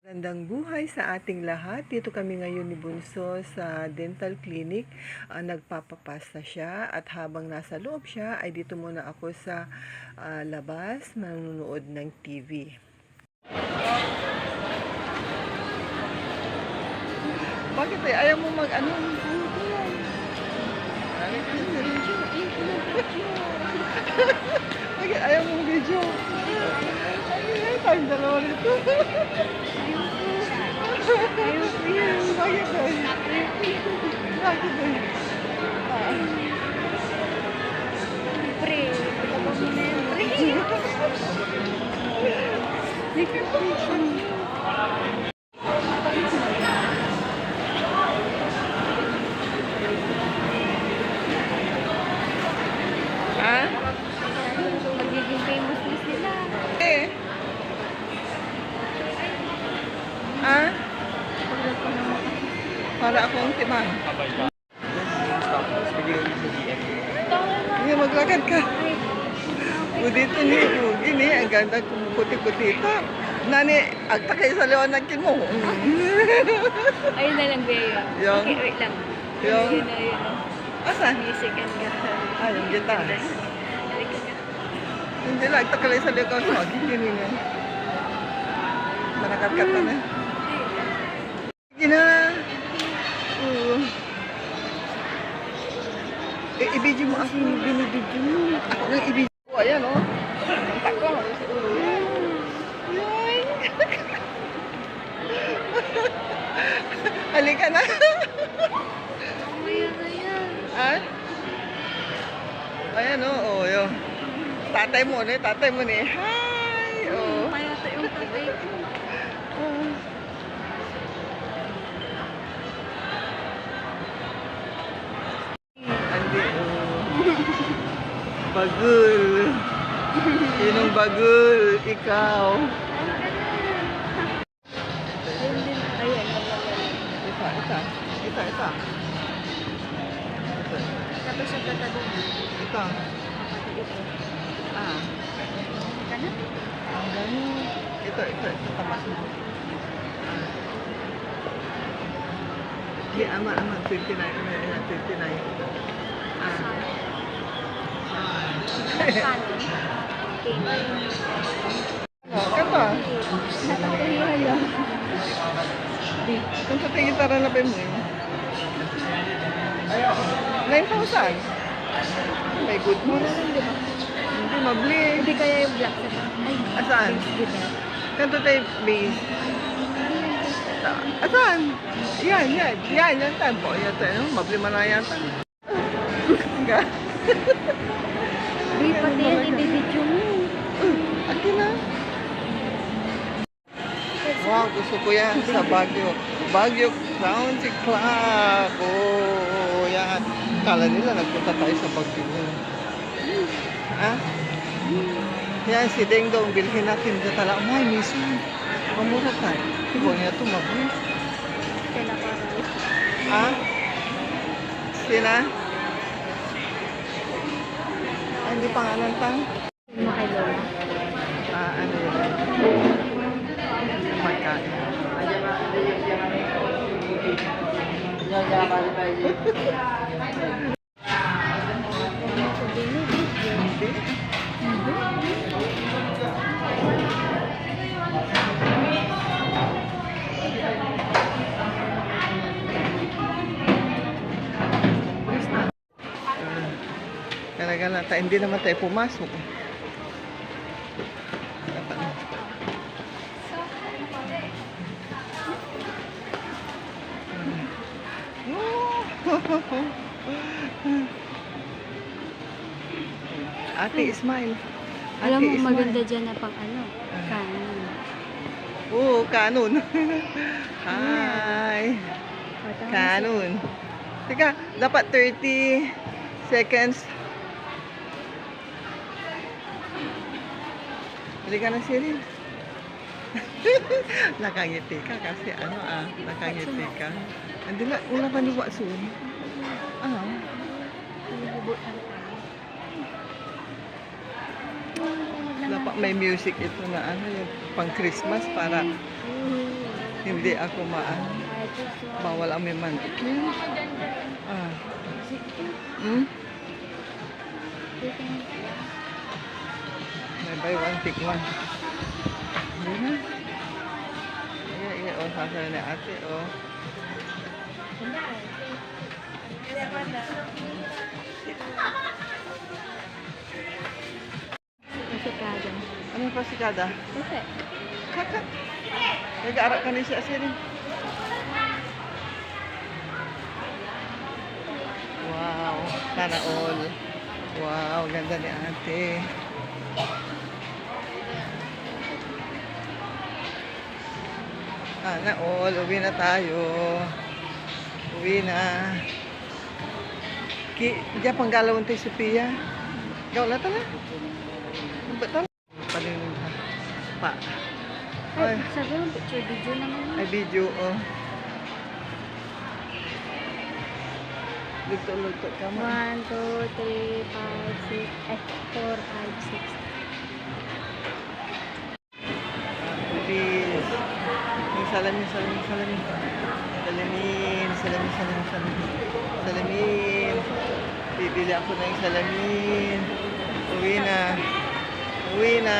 Magandang buhay sa ating lahat. Dito kami ngayon ni Bunso sa dental clinic. Ah, nagpapapasta siya at habang nasa loob siya ay dito muna ako sa ah, labas nanonood ng TV. Bakit eh? Ayaw mo mag ano? Ayaw mo video? Ay, tayong dalawa nito. Bakit ba? Bakit ba? Ah. Pre, tapos mo na yun, pre. Ha? Magiging famous na sila. Eh. Ha? Pagod ko na mga Para akong timang. Hindi, maglakad ka. O dito ni Rugi ni, ang ganda kumukuti-kuti ito. Nani, agta kayo sa liwanagin mo. Ayun na lang, Bea. Yung? Okay, wait lang. Yung? Yun na, yun na. Music and guitar. Ah, yung guitar. Hindi lang, agta kayo sa liwanagin mo. Gini nga. Manakat-kat ka na. Sige na. Oo. Ibidyo mo ako. Binibidyo mo. Ako nang ibidyo ko. Ayan, oh. Ang tako. Halika na. Mamaya na yan. ah? Ayan, oh. Oh. Tatay mo, ne? Tatay mo, ne? Hi! Bagul. Sinong bagul? Ikaw. Ayun din. Ayan, ayan. Ita, ita. Ita, ita. Ita. Tapos yung tatabi mo. Ita. Ito. Ah. Ka na? Ang ganun. Ito, ito. Ito, tamas mo. Di, ama, ama. 29. Ano yan? 29. Ah. Oh, kata. Nakakahiya lang. Kung sa tingin tara na pa mo eh. 9,000. May good Mura news. lang, di? Hindi, mabli. Hindi kaya yung black sa? Ganda. Kanto tayo base. Asan? Yan, yan. Yan, yan tayo po. Yan tayo. Mabli man na yan tayo. Nga. Di, pati yan, ibibidyo mo. Akin na. Wow, gusto ko yan sa Baguio. Baguio Country Club. Oh, yan. Kala nila nagpunta tayo sa Baguio. Ha? Yan, si Deng Dong, bilhin natin dito tala. May miso. Mamura ka. Ibang niya ito, mabuli. Kailan pa rin. Ha? Sina? Ay, hindi pangalan tang? Yung kay Lola. Ah, ano yun? Magkain. Hindi. Talaga na tayo, hindi naman tayo pumasok. Ate Ismail. Ate Alam mo, Ismail. maganda dyan na pang ano, kanin. Oo, kanon. Hi. Kanon. Teka, dapat 30 seconds. Bili ka na Sirin. nakangiti ka kasi ano ah, nakangiti ka. Hindi na, wala pa ni Watson. Ah, dapat may music ito na ano yung pang Christmas para. Hindi ako maan. Gusto. Bawal ang may mantikin. Ah. Hmm? May buy one, take one. Na. Iya, iya. O, sasabi na ate, o. Masikado. Ano pa si Kada? Kasi, Kaka. Nag-aaral ka ni siya siya Wow, sana all. Wow, ganda ni ate. Sana all, uwi na tayo. Uwi na. Ki, diyan pang galawang tayo Sophia. Gaw na tala. Ba't tala? Palinin ha. Pa. Ay. sabi mo, picture video naman Ay, video, oh. Luto-luto ka mo. 1, 2, 3, 5, 6, eh, 4, 5, 6. Salamin, salamin, salamin. Salamin, salamin, salamin, salamin. Salamin. Bibili ako ng salamin. Uwi na. Uwi na.